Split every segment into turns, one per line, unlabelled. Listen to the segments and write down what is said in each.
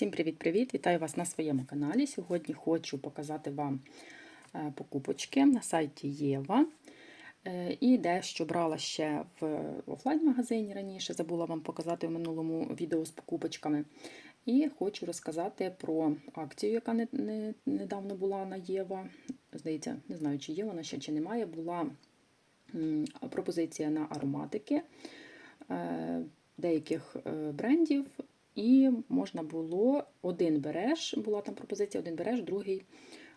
Всім привіт-привіт! Вітаю вас на своєму каналі. Сьогодні хочу показати вам е, покупочки на сайті Єва. Е, І дещо брала ще в офлайн-магазині раніше, забула вам показати в минулому відео з покупочками. І хочу розказати про акцію, яка не, не, недавно була на Єва. Здається, не знаю, чи є вона ще чи немає. Була пропозиція на ароматики е, деяких брендів. І можна було один береш, була там пропозиція, один береш, другий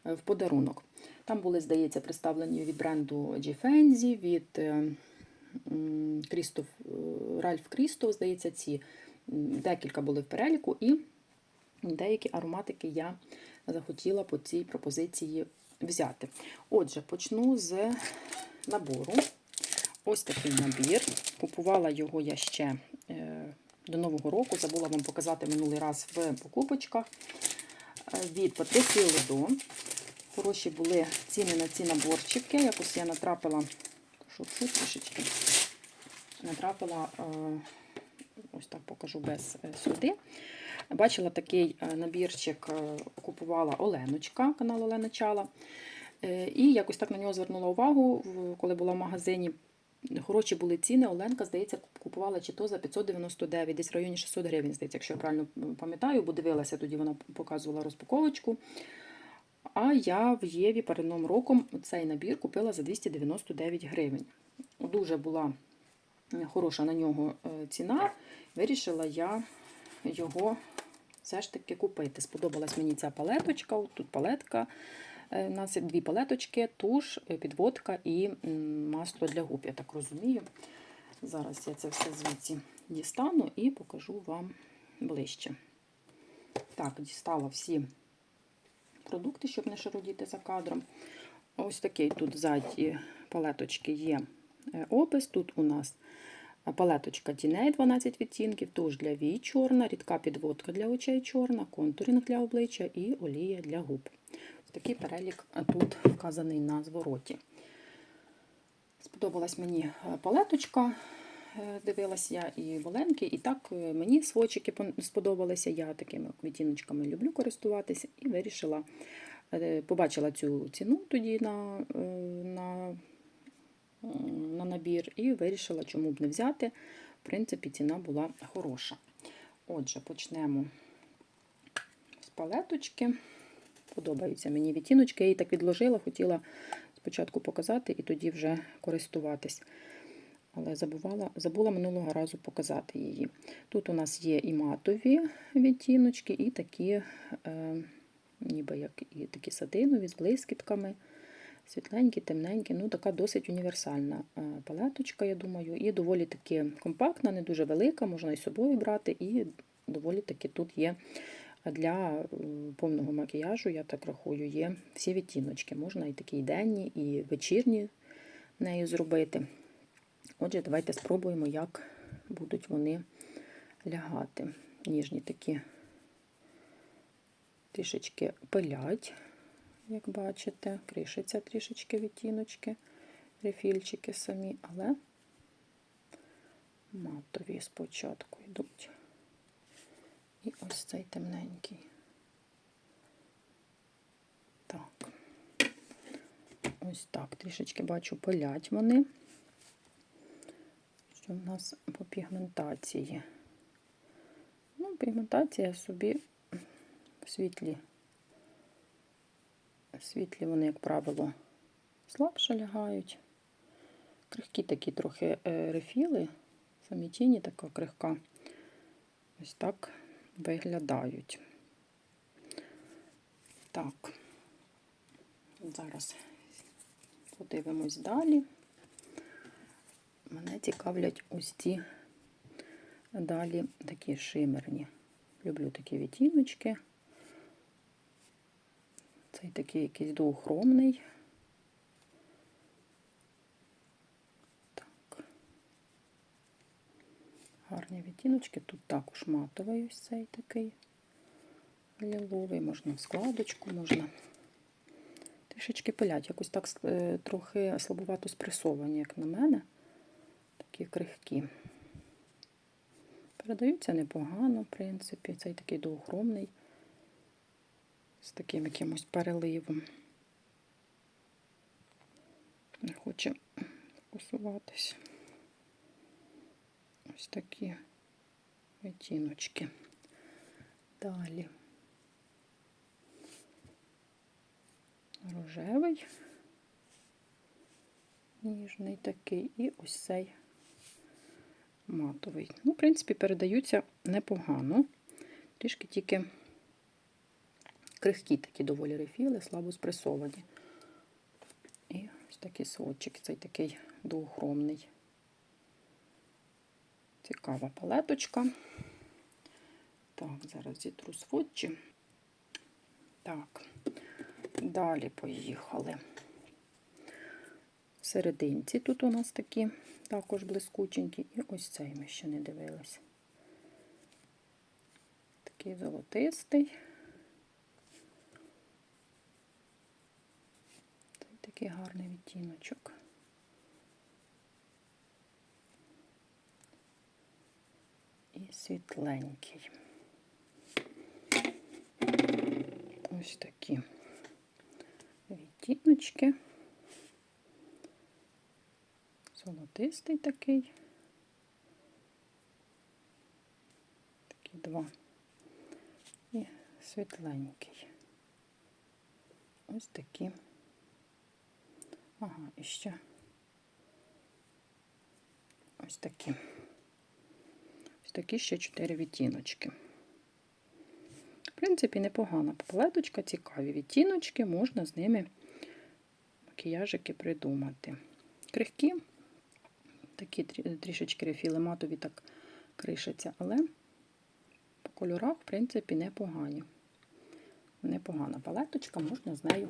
е, в подарунок. Там були, здається, представлені від бренду G-Fenzi, від е, Крістоф, е, Ральф Крістоф, здається, ці декілька були в переліку, і деякі ароматики я захотіла по цій пропозиції взяти. Отже, почну з набору. Ось такий набір. Купувала його я ще до Нового року. Забула вам показати минулий раз в покупочках. Е, Від Патриції Ледо. Хороші були ціни на ці наборчики. Якось я натрапила, шуршу трішечки, натрапила, е, ось так покажу без е, сюди. Бачила такий набірчик, купувала Оленочка, канал Олена Чала. І якось так на нього звернула увагу, коли була в магазині. Хороші були ціни. Оленка, здається, купувала чи то за 599, десь в районі 600 гривень, здається, якщо я правильно пам'ятаю, бо дивилася, тоді вона показувала розпаковочку. А я в Єві перед Новим роком цей набір купила за 299 гривень. Дуже була хороша на нього е, ціна. Вирішила я його все ж таки купити. Сподобалась мені ця палеточка. Тут палетка. Е, У нас є дві палеточки, туш, е, підводка і масло для губ, я так розумію. Зараз я це все звідси дістану і покажу вам ближче. Так, дістала всі продукти, щоб не шародіти за кадром. Ось такий тут ззаді палеточки є е, опис. Тут у нас палеточка тіней 12 відтінків, туш для вій чорна, рідка підводка для очей чорна, контуринг для обличчя і олія для губ. Такий перелік тут вказаний на звороті. Сподобалась мені е, палеточка. е, Дивилась я і воленки, і так е, мені свочики сподобалися. Я такими відтіночками люблю користуватися і вирішила, е, побачила цю ціну тоді на, е, на, е, на набір і вирішила, чому б не взяти. В принципі, ціна була хороша. Отже, почнемо з палеточки. Подобаються мені відтіночки. Я її так відложила, хотіла спочатку показати і тоді вже користуватись. Але забувала, забула минулого разу показати її. Тут у нас є і матові відтіночки, і такі, е, ніби як і такі сатинові з блискітками. Світленькі, темненькі, ну така досить універсальна е, палеточка, я думаю, і доволі таки компактна, не дуже велика, можна і з собою брати, і доволі таки тут є для е, повного макіяжу, я так рахую, є всі відтіночки. Можна і такі денні, і вечірні нею зробити. Отже, давайте спробуємо, як будуть вони лягати. Ніжні такі трішечки пилять, як бачите, кришиться трішечки відтіночки, рефільчики самі, але матові спочатку йдуть. І ось цей темненький. Так. Ось так. Трішечки бачу, пилять вони. Що в нас по пігментації? Ну, пігментація собі в світлі. В Світлі вони, як правило, слабше лягають. Крихкі такі трохи е, рефіли, самі тіні така крихка. Ось так виглядають. Так, зараз подивимось далі. Мене цікавлять ось ці далі такі шимерні. Люблю такі відтіночки. Цей такий якийсь доохромний. Гарні відтіночки. Тут також матовий ось цей такий ліловий, можна в складочку, можна трішечки пилять. Якось так е, трохи слабовато спресовані, як на мене. Такі крихкі. Передаються непогано, в принципі. Цей такий доохромний, з таким якимось переливом. Не хоче фокусуватись. Ось такі відтіночки. Далі. Рожевий, ніжний такий, і ось цей матовий. Ну, в принципі, передаються непогано. Трішки тільки крихкі такі доволі рефіли, слабо спресовані. І ось такий сочик, цей такий двохромний. Цікава палеточка. Так, зараз зітру сводчі. Так, далі поїхали. В серединці тут у нас такі також блискученькі. І ось цей ми ще не дивились. Такий золотистий. Такий гарний відтіночок. Світленький. Ось такі відтіночки. Золотистий такий. Такі два. І світленький. Ось такі. Ага, і ще ось такі. Такі ще чотири відтіночки. В принципі, непогана палеточка, цікаві відтіночки, можна з ними макіяжики придумати. Крихкі, такі трішечки рефіли матові так кришаться, але по кольорах, в принципі, непогані. Непогана палеточка, можна з нею.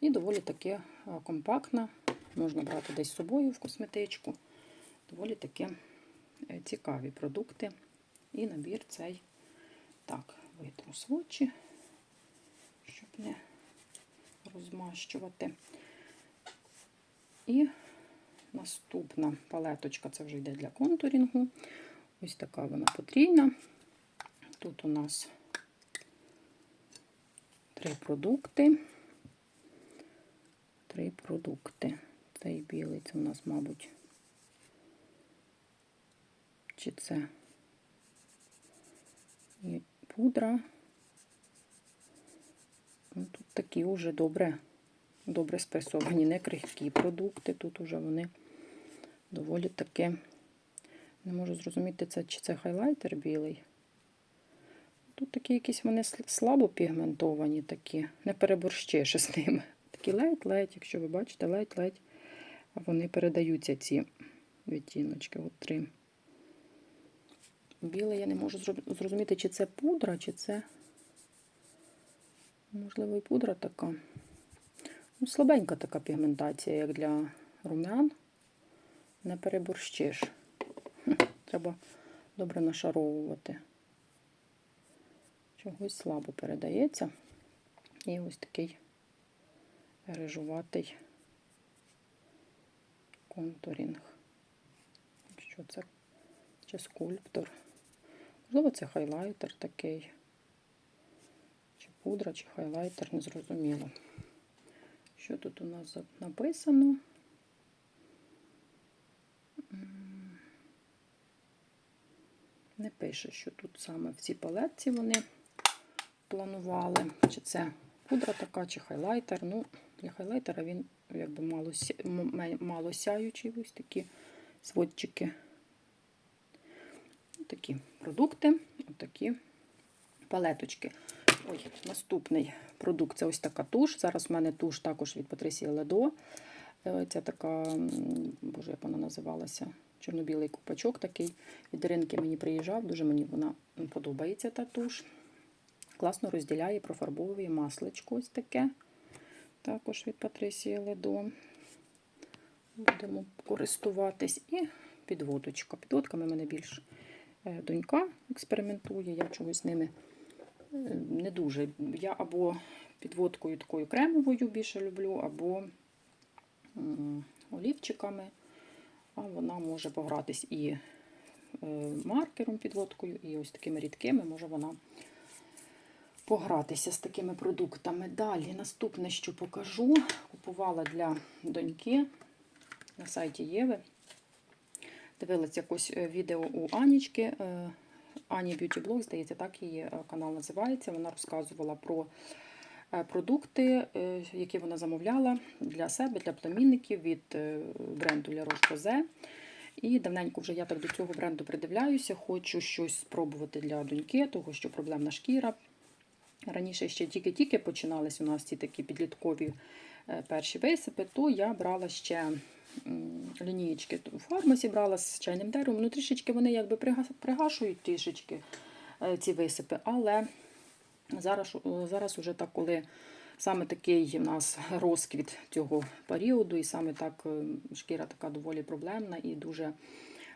І доволі таки компактна. Можна брати десь з собою в косметичку. Доволі таки цікаві продукти. І набір цей так, витру свочі, щоб не розмащувати. І наступна палеточка, це вже йде для контурінгу. Ось така вона потрійна. Тут у нас три продукти. Три продукти. Цей білий, це у нас, мабуть, чи це і пудра. Ну, Тут такі вже добре, добре спресовані, не крихкі продукти. Тут вже вони доволі таки, не можу зрозуміти, це, чи це хайлайтер білий. Тут такі якісь вони слабо пігментовані, такі, не переборщиш з ними. Такі ледь-ледь, якщо ви бачите, ледь-ледь вони передаються ці відтіночки. От три. Біле я не можу зрозуміти, чи це пудра, чи це, можливо, і пудра така. Ну, Слабенька така пігментація, як для румян. Не переборщиш. Треба добре нашаровувати. Чогось слабо передається. І ось такий рижуватий контурінг. Що це? Чи скульптор? Можливо, це хайлайтер такий. Чи пудра, чи хайлайтер, не зрозуміло. Що тут у нас написано? Не пише, що тут саме в цій палетці вони планували. Чи це пудра така, чи хайлайтер. Ну, для хайлайтера він якби мало, мало сяючий, ось такі сводчики такі продукти, отакі палеточки. Ой, Наступний продукт це ось така туш. Зараз в мене туш також від Патрисії Ледо. Це така, боже, як вона називалася, чорно-білий купачок такий. Від ринки мені приїжджав, дуже мені вона подобається та туш. Класно розділяє, профарбовує масличко ось таке. Також від Патрисії Ледо. Будемо користуватись. І підводочка. Підводками мене більш Е, донька експериментує, я чогось з ними е, не дуже. Я або підводкою такою кремовою більше люблю, або олівчиками, а вона може погратись і е, маркером, підводкою і ось такими рідкими може вона погратися з такими продуктами. Далі наступне, що покажу, купувала для доньки на сайті Єви. Дивилась якось е, відео у Анічки. е, Ані Beauty Blog, здається, так її е, канал називається. Вона розказувала про продукти, які вона замовляла для себе, для племінників від бренду La Roche-Posay. І давненько вже я так до цього бренду придивляюся, хочу щось спробувати для доньки, того що проблемна шкіра. Раніше ще тільки-тільки починались у нас ці такі підліткові перші висипи, то я брала ще лінієчки у фармасі, брала з чайним деревом. Ну, трішечки вони якби пригашують трішечки е, ці висипи, але зараз, е, зараз уже так, коли саме такий у нас розквіт цього періоду, і саме так е, шкіра така доволі проблемна і дуже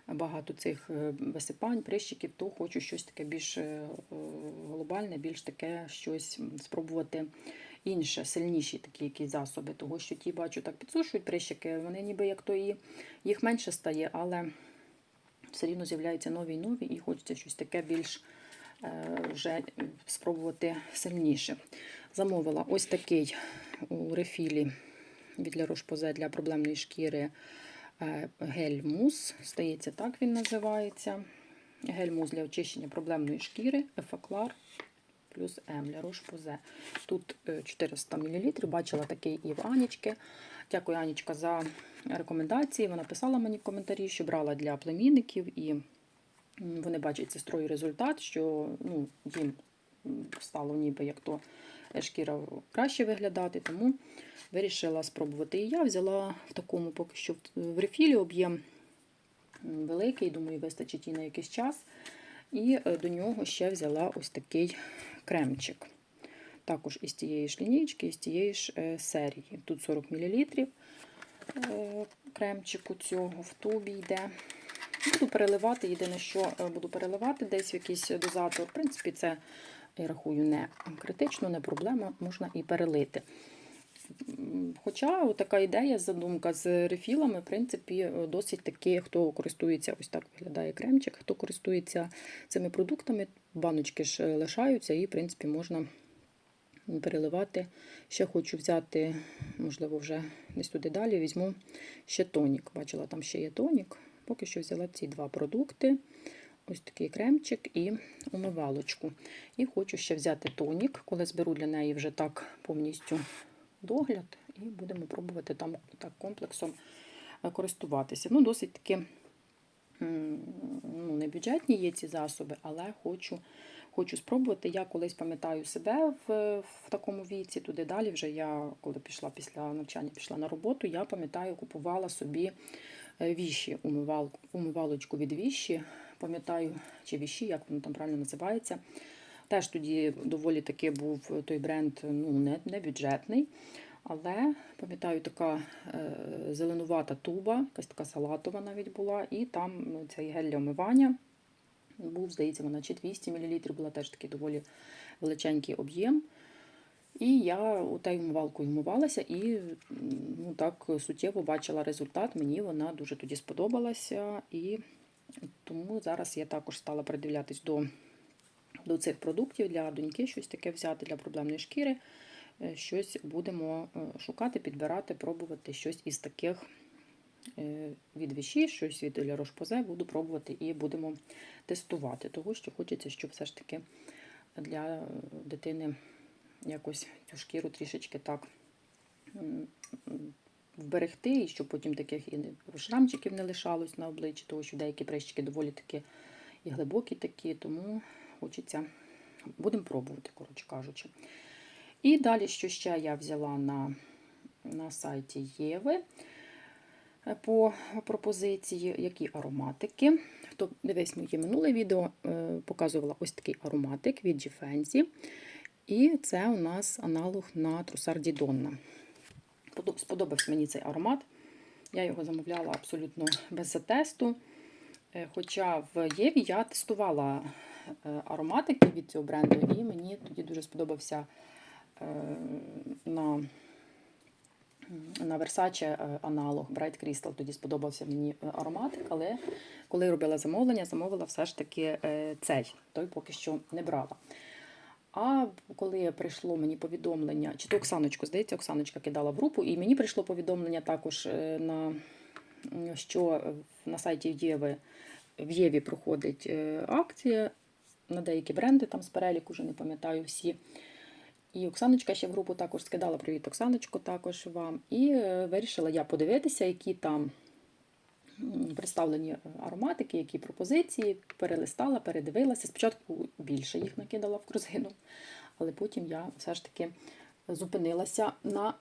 багато цих висипань, прищиків, то хочу щось таке більш глобальне, більш таке щось спробувати інше, сильніші такі якісь засоби. Того, що ті, бачу, так підсушують прищики, вони ніби як то і їх менше стає, але все рівно з'являються нові і нові, і хочеться щось таке більш е, вже спробувати сильніше. Замовила ось такий у рефілі від La Roche-Posay для проблемної шкіри е, гель-мус. Стається так він називається. Гель-мус для очищення проблемної шкіри, Ефаклар плюс М для Roche-Posay. Тут е, 400 мл. Бачила такий і в Анічки. Дякую, Анічка, за рекомендації. Вона писала мені в коментарі, що брала для племінників, і вони бачать сестрою результат, що ну, їм стало ніби як то шкіра краще виглядати, тому вирішила спробувати. І я взяла в такому поки що в- в рефілі об'єм великий, думаю, вистачить і на якийсь час. І е, до нього ще взяла ось такий кремчик. Також із тієї ж лінійки, із тієї ж е, серії. Тут 40 мл кремчику цього в тубі йде. Буду переливати, єдине, що е, буду переливати десь в якийсь дозатор. В принципі, це, я рахую, не критично, не проблема, можна і перелити. Хоча така ідея, задумка з рефілами, в принципі, е, досить таки, хто користується, ось так виглядає кремчик, хто користується цими продуктами, баночки ж е, лишаються, і, в принципі, можна переливати. Ще хочу взяти, можливо, вже десь туди далі візьму ще тонік. Бачила, там ще є тонік. Поки що взяла ці два продукти. Ось такий кремчик і умивалочку. І хочу ще взяти тонік, коли зберу для неї вже так повністю догляд, і будемо пробувати там так комплексом е, користуватися. Ну, досить таки ну, не бюджетні є ці засоби, але хочу, хочу спробувати. Я колись пам'ятаю себе в, в такому віці, туди далі вже я, коли пішла після навчання, пішла на роботу, я пам'ятаю, купувала собі е, віші, умивал, умивалочку від віші. Пам'ятаю, чи віші, як воно там правильно називається. Теж тоді доволі таки був той бренд ну, не, не бюджетний. Але пам'ятаю, така е, зеленувата туба, якась така салатова навіть була, і там ну, цей гель для омивання був, здається, вона чи 200 мл, була теж такий доволі величенький об'єм. І я у тією умивалкою вмивалася і ну, так суттєво бачила результат. Мені вона дуже тоді сподобалася. І тому зараз я також стала придивлятись до, до цих продуктів для доньки, щось таке взяти для проблемної шкіри. Е, Щось будемо е, шукати, підбирати, пробувати щось із таких е, від віші, щось від La Roche-Posay буду пробувати і будемо тестувати. Того, що хочеться, щоб все ж таки для дитини якось цю шкіру трішечки так вберегти, і щоб потім таких і шрамчиків не лишалось на обличчі, тому що деякі прищики доволі таки і глибокі такі, тому хочеться, будемо пробувати, коротше кажучи. І далі, що ще я взяла на, на сайті Єви е, по пропозиції, які ароматики. Хто дивись моє минуле відео, е, показувала ось такий ароматик від Gifenzi. І це у нас аналог на трусарді Донна. Сподобався мені цей аромат. Я його замовляла абсолютно без тесту. Е, Хоча в Єві я тестувала ароматики від цього бренду, і мені тоді дуже сподобався на м, на Versace е, аналог Bright Crystal. Тоді сподобався мені е, ароматик, але коли робила замовлення, замовила все ж таки е, цей, той поки що не брала. А коли прийшло мені повідомлення, чи то Оксаночку, здається, Оксаночка кидала в групу, і мені прийшло повідомлення також е, на що на сайті Єви в Єві проходить е, акція на деякі бренди, там з переліку, вже не пам'ятаю всі. І Оксаночка ще в групу також скидала привіт, Оксаночко, також вам. І е, вирішила я подивитися, які там представлені е, ароматики, які пропозиції. Перелистала, передивилася. Спочатку більше їх накидала в корзину, але потім я все ж таки зупинилася на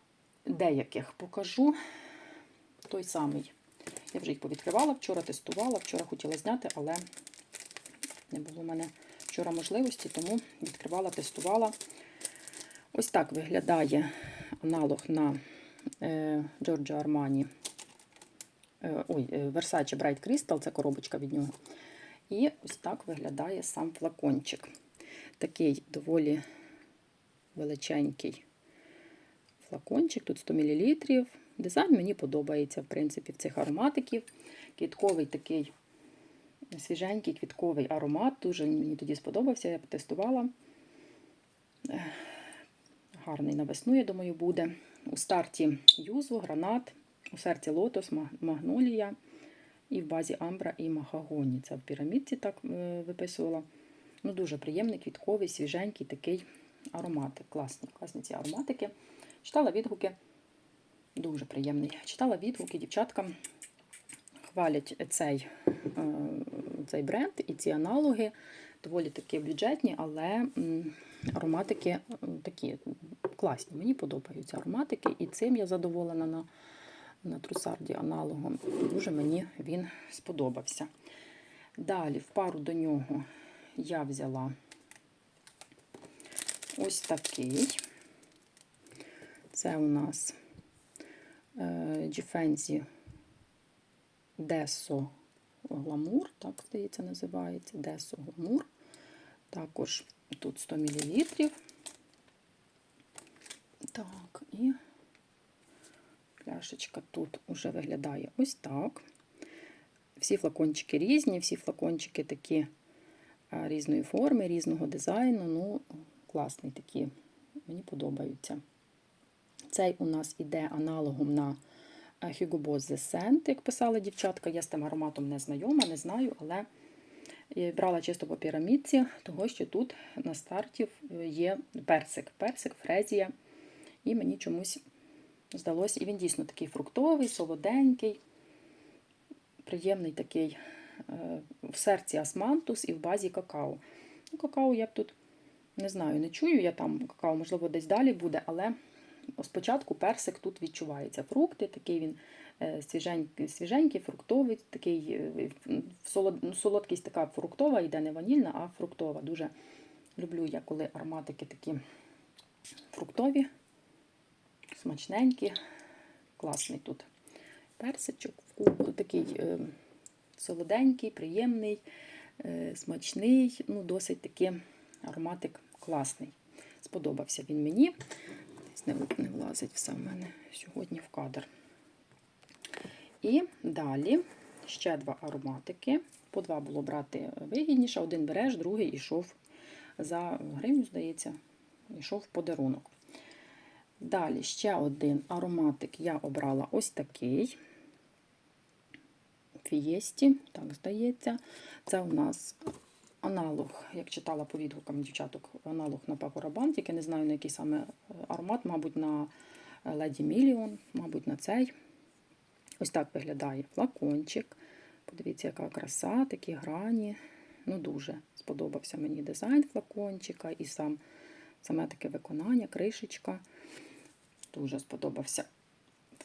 деяких. Покажу той самий. Я вже їх повідкривала, вчора тестувала, вчора хотіла зняти, але не було в мене вчора можливості, тому відкривала, тестувала. Ось так виглядає аналог на е, Giorgio Armani. Е, ой, е, Versace Bright Crystal, це коробочка від нього. І ось так виглядає сам флакончик. Такий доволі величенький флакончик, тут 100 мл. Дизайн мені подобається, в принципі, в цих ароматиків. Квітковий такий свіженький квітковий аромат. Дуже мені тоді сподобався, я потестувала. Гарний на весну, я думаю, буде. У старті юзу, гранат, у серці лотос, магнолія і в базі амбра і махагоні. Це в пірамідці так е, виписувала. Ну, Дуже приємний, квітковий, свіженький такий ароматик. Класні, класні ці ароматики. Читала відгуки. Дуже приємний. Читала відгуки дівчаткам. Хвалять цей, е, цей бренд і ці аналоги. Доволі такі бюджетні, але ароматики е, такі класні. Мені подобаються ароматики, і цим я задоволена на, на трусарді аналогом. Дуже мені він сподобався. Далі, в пару до нього я взяла ось такий. Це у нас е, Givenchy Десо Гламур, так, здається, називається. Десо Гламур. Також тут 100 мл. Так, і пляшечка тут уже виглядає ось так. Всі флакончики різні, всі флакончики такі різної форми, різного дизайну. Ну, класний такі, мені подобаються. Цей у нас іде аналогом на е, Hugo Boss The Scent, як писала дівчатка. Я з тим ароматом не знайома, не знаю, але я брала чисто по пірамідці, того що тут на старті є персик, персик, фрезія. І мені чомусь здалося, і він дійсно такий фруктовий, солоденький, приємний такий е, в серці асмантус і в базі какао. Ну, Какао я б тут не знаю, не чую я там какао, можливо, десь далі буде, але спочатку персик тут відчувається. Фрукти, такий він е, свіженький, свіженький фруктовий, такий е, ну, солодкість така фруктова, йде не ванільна, а фруктова. Дуже люблю я, коли ароматики такі фруктові, смачненькі, класний тут персичок, такий е, солоденький, приємний, смачний, ну, досить такий ароматик класний. Сподобався він мені. Не влазить все в мене сьогодні в кадр. І далі ще два ароматики. По два було брати вигідніше. Один береш, другий йшов за гривню, здається, йшов в подарунок. Далі ще один ароматик я обрала ось такий. Фієсті, так здається. Це у нас аналог, як читала по відгукам дівчаток, аналог на Rabanne, тільки не знаю на який саме аромат, мабуть, на Lady Million, мабуть, на цей. Ось так виглядає флакончик. Подивіться, яка краса, такі грані. Ну, дуже сподобався мені дизайн флакончика і сам, саме таке виконання, кришечка. Дуже сподобався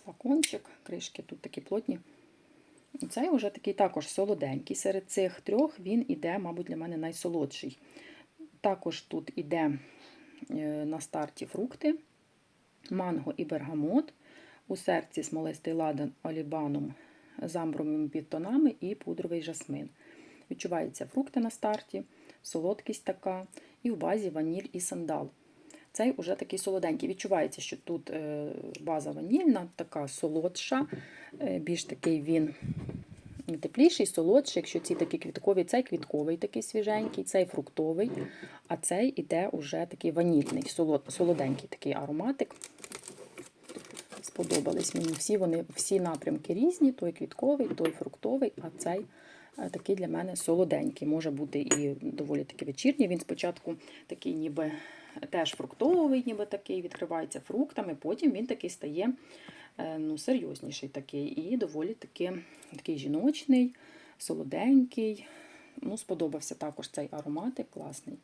флакончик. Кришки тут такі плотні. Цей вже такий також солоденький. Серед цих трьох він іде, мабуть, для мене найсолодший. Також тут іде е, на старті фрукти, манго і бергамот. У серці смолистий ладан олібаном з амбровими підтонами і пудровий жасмин. Відчуваються фрукти на старті, солодкість така, і в базі ваніль і сандал. Цей уже такий солоденький. Відчувається, що тут е, база ванільна, така солодша, е, більш такий він тепліший, солодший. Якщо ці такі квіткові, цей квітковий такий свіженький, цей фруктовий, а цей іде уже такий ванільний, солоденький такий ароматик. Сподобались мені. Всі вони, всі напрямки різні: той квітковий, той фруктовий, а цей е, такий для мене солоденький. Може бути і доволі таки вечірній. Він спочатку такий, ніби теж фруктовий, ніби такий, відкривається фруктами, потім він такий стає е, ну, серйозніший такий і доволі таки, такий жіночний, солоденький. Ну, Сподобався також цей ароматик, класний.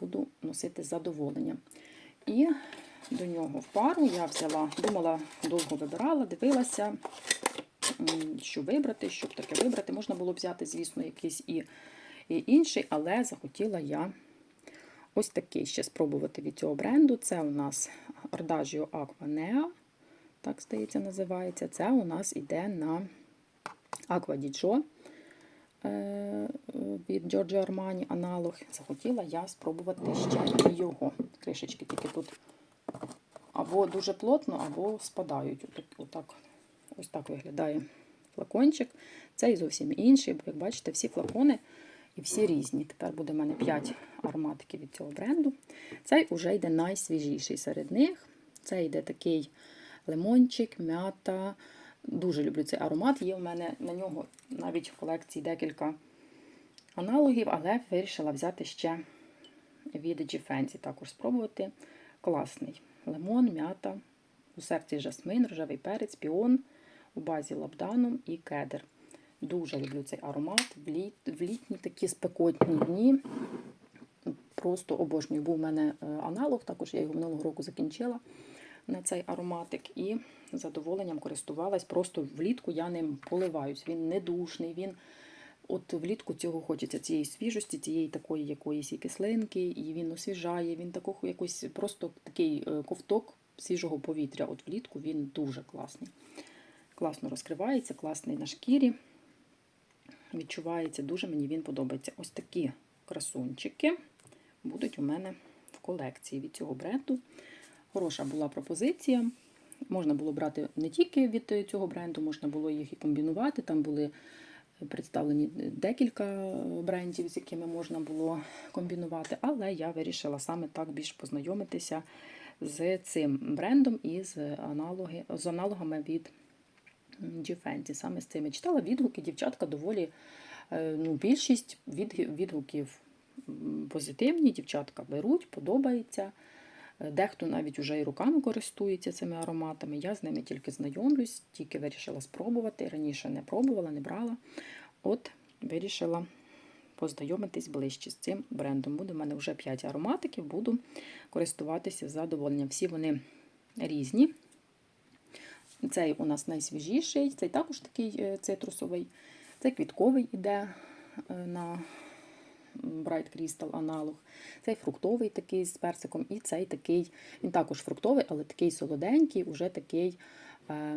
Буду носити з задоволенням. І до нього в пару я взяла, думала, довго вибирала, дивилася, що вибрати, щоб таке вибрати. Можна було взяти, звісно, якийсь і, і інший, але захотіла я ось такий ще спробувати від цього бренду. Це у нас Ardagio Aqua Neo, так здається, називається. Це у нас іде на Aqua di е, від Giorgio Armani аналог. Захотіла я спробувати ще його. Кришечки тільки тут або дуже плотно, або спадають. Отак, ось так виглядає флакончик. Цей зовсім інший, бо, як бачите, всі флакони і всі різні. Тепер буде в мене 5 ароматиків від цього бренду. Цей вже йде найсвіжіший серед них. Це йде такий лимончик, м'ята. Дуже люблю цей аромат. Є у мене на нього навіть в колекції декілька аналогів, але вирішила взяти ще від G-Fancy також спробувати. Класний. Лимон, м'ята, у серці жасмин, рожевий перець, піон, у базі лабданом і кедр. Дуже люблю цей аромат. В, літ, в літні такі спекотні дні. Просто обожнюю. Був у мене е, аналог, також я його минулого року закінчила на цей ароматик і задоволенням користувалась. Просто влітку я ним поливаюсь. Він не душний, він от влітку цього хочеться цієї свіжості, цієї такої якоїсь і кислинки, і він освіжає, він такого якось просто такий е, ковток свіжого повітря. От влітку він дуже класний. Класно розкривається, класний на шкірі. Відчувається, дуже мені він подобається. Ось такі красунчики будуть у мене в колекції від цього бренду. Хороша була пропозиція. Можна було брати не тільки від цього бренду, можна було їх і комбінувати. Там були представлені декілька брендів, з якими можна було комбінувати, але я вирішила саме так більш познайомитися з цим брендом і з, аналоги, з аналогами від G-Fenty. Саме з цими читала відгуки, дівчатка доволі е, ну, більшість від, відгуків позитивні, дівчатка беруть, подобається. Дехто навіть вже і руками користується цими ароматами. Я з ними тільки знайомлюсь, тільки вирішила спробувати. Раніше не пробувала, не брала. От вирішила познайомитись ближче з цим брендом. Буде в мене вже 5 ароматиків, буду користуватися з задоволенням. Всі вони різні. Цей у нас найсвіжіший, цей також такий е, цитрусовий, цей квітковий іде е, на Bright Crystal аналог. Цей фруктовий такий з персиком, і цей такий, він також фруктовий, але такий солоденький, уже такий е,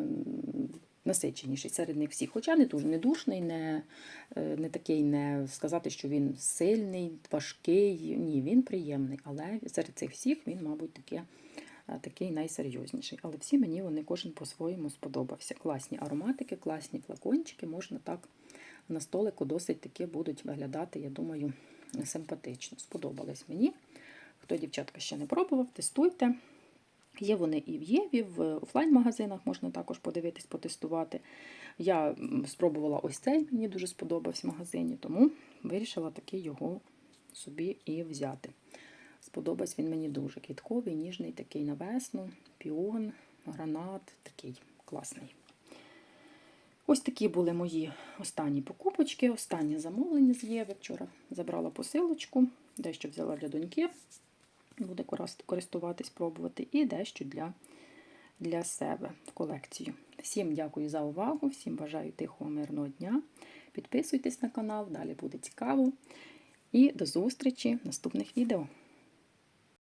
насиченіший серед них всіх. Хоча не дуже не душний, не, е, не такий, не сказати, що він сильний, важкий. Ні, він приємний. Але серед цих всіх він, мабуть, таке. Е, Такий найсерйозніший. Але всі мені вони кожен по-своєму сподобався. Класні ароматики, класні флакончики, можна так на столику досить таки будуть виглядати, я думаю, симпатично. Сподобались мені. Хто, дівчатка, ще не пробував, тестуйте. Є вони і в Єві, в офлайн-магазинах можна також подивитись, потестувати. Я спробувала ось цей, мені дуже сподобався в магазині, тому вирішила таки його собі і взяти. Сподобався він мені дуже квітковий, ніжний, такий на весну, піон, гранат, такий класний. Ось такі були мої останні покупочки, останнє замовлення з Єви. Вчора забрала посилочку, дещо взяла для доньки, буде користуватись, пробувати, і дещо для, для себе в колекцію. Всім дякую за увагу, всім бажаю тихого, мирного дня. Підписуйтесь на канал, далі буде цікаво. І до зустрічі в наступних відео.